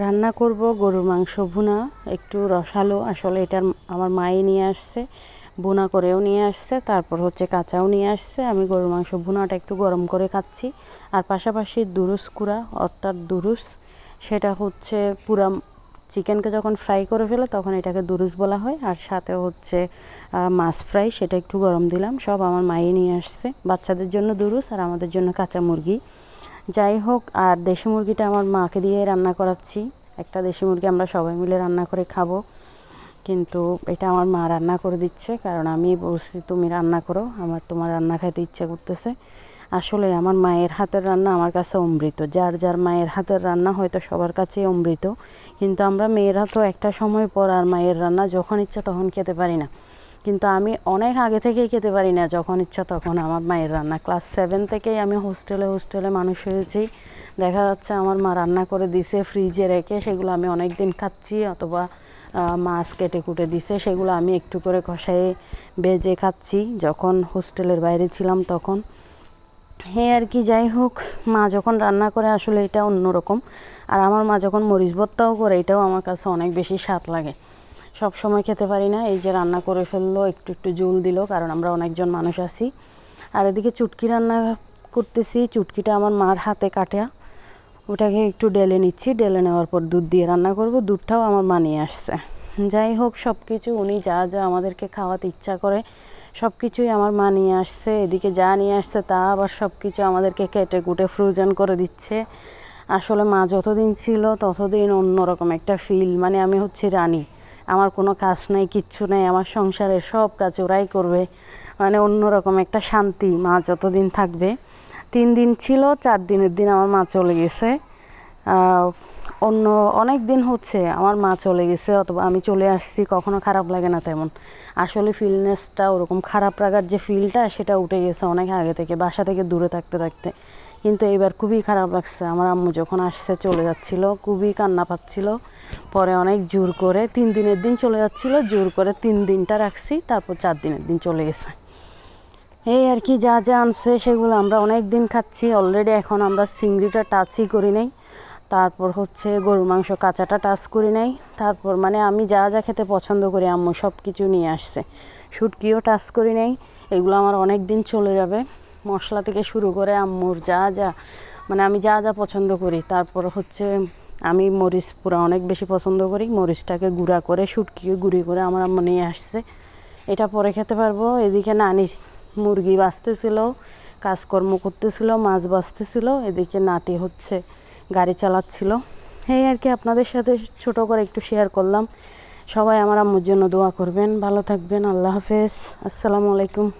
রান্না করব, গরুর মাংস ভুনা, একটু রসালো, আসলে এটা আমার মায়ে নিয়ে আসছে, ভুনা করেও নিয়ে আসছে, তারপর হচ্ছে কাঁচাও নিয়ে আসছে, আমি গরুর মাংস ভুনাটা একটু গরম করে খাচ্ছি, আর পাশাপাশি দুরুস কুড়া, অর্থাৎ দুরুস, সেটা হচ্ছে পুরা চিকেনকে যখন ফ্রাই করে ফেলে তখন এটাকে দুরুস বলা হয়, আর সাথে হচ্ছে মাছ ফ্রাই, সেটা একটু গরম দিলাম, সব আমার মায়ে নিয়ে আসছে, বাচ্চাদের জন্য দুরুস আর আমাদের জন্য কাঁচা মুরগি। যাই হোক, আর দেশি মুরগিটা আমার মাকে দিয়ে রান্না করাচ্ছি। একটা দেশি মুরগি আমরা সবাই মিলে রান্না করে খাব। কিন্তু এটা আমার মা রান্না করে দিচ্ছে, কারণ আমি বলছি, তুমি রান্না করো, আমার তোমার রান্না খাইতে ইচ্ছা করতেছে। আসলে আমার মায়ের হাতের রান্না আমার কাছে অমৃত। যার যার মায়ের হাতের রান্না হয়তো সবার কাছেই অমৃত। কিন্তু আমরা মেয়েরা তো একটা সময় পর আর মায়ের রান্না যখন ইচ্ছা তখন খেতে পারি না। কিন্তু আমি অনেক আগে থেকেই খেতে পারি না, যখন ইচ্ছা তখন। আমার মায়ের রান্না ক্লাস সেভেন থেকেই আমি হোস্টেলে হোস্টেলে মানুষ হয়েছি। দেখা যাচ্ছে আমার মা রান্না করে দিছে ফ্রিজে রেখে সেগুলো আমি অনেক দিন খাচ্ছি, অথবা মাছ কেটে কুটে দিছে, সেগুলো আমি একটু করে কষায়ে বেজে খাচ্ছি। যখন হোস্টেলের বাইরে ছিলাম তখন। হ্যাঁ আর কি, যাই হোক, মা যখন রান্না করে আসলে এটা অন্যরকম। আর আমার মা যখন মরিচ ভর্তাও করে, এটাও আমার কাছে অনেক বেশি স্বাদ লাগে। সব সময় খেতে পারি না। এই যে রান্না করে ফেলল, একটু একটু জল দিল, কারণ আমরা অনেকজন মানুষ আছি। আর এদিকে চুটকি রান্না করতেছি। চুটকিটা আমার মার হাতে কাটা। ওটাকে একটু ডেলে নিচ্ছি। ডেলে নেওয়ার পর দুধ দিয়ে রান্না করব। দুধটাও আমার মা নিয়ে আসছে। যাই হোক সব কিছু উনি যা যা আমাদেরকে খাওয়াতে ইচ্ছা করে সব কিছুই আমার মা নিয়ে আসছে। এদিকে যা নিয়ে আসছে তা আবার সব কিছু আমাদেরকে কেটে কুটে ফ্রোজেন করে দিচ্ছে। আসলে মা যতদিন ছিল, ততদিন অন্যরকম একটা ফিল মানে আমি হচ্ছি রানী। আমার কোনো কাজ নাই, কিচ্ছু নেই, আমার সংসারের সব কাজ ওরাই করবে। মানে অন্যরকম একটা শান্তি মা যতদিন থাকবে। তিন দিন ছিল, চার দিনের দিন আমার মা চলে গেছে। অন্য অনেক দিন হচ্ছে আমার মা চলে গেছে, অথবা আমি চলে আসছি, কখনো খারাপ লাগে না তেমন। আসলে ফিলনেসটা ওরকম খারাপ লাগার যে ফিলটা সেটা উঠে গেছে অনেক আগে থেকে, বাসা থেকে দূরে থাকতে থাকতে। কিন্তু এবার খুবই খারাপ লাগছে। আমার আম্মু যখন আসছে চলে যাচ্ছিল, খুবই কান্না পাচ্ছিল। পরে অনেক জোর করে তিন দিনের দিন চলে যাচ্ছিল, জোর করে তিন দিনটা রাখছি, তারপর চার দিনের দিন চলে গেছে। এই আর কি যা যা আনছে সেগুলো আমরা অনেক দিন খাচ্ছি অলরেডি এখন আমরা চিংড়িটা টাচই করি নাই। তারপর হচ্ছে গরু মাংস কাঁচাটা টাচ করি নাই। তারপর মানে আমি যা যা খেতে পছন্দ করি আম্মু সব কিছু নিয়ে আসছে। শুটকিও টাচ করি নাই, এগুলো আমার অনেক দিন চলে যাবে। মশলা থেকে শুরু করে আম্মুর যা যা মানে আমি যা যা পছন্দ করি। তারপর হচ্ছে আমি মরিচ পুরো অনেক বেশি পছন্দ করি। মরিচটাকে গুঁড়া করে শুটকিও গুঁড়ি করে আমার আম্মু নিয়ে আসছে। এটা পরে খেতে পারব। এদিকে নানি মুরগি বাঁচতেছিল, কাজকর্ম করতেছিল, মাছ বাঁচতেছিল। এদিকে নাতি হচ্ছে গাড়ি চালাচ্ছিল। এই আর কি, আপনাদের সাথে ছোট করে একটু শেয়ার করলাম। সবাই আমার আম্মুর জন্য দোয়া করবেন। ভালো থাকবেন। আল্লাহ হাফেজ। আসসালামু আলাইকুম।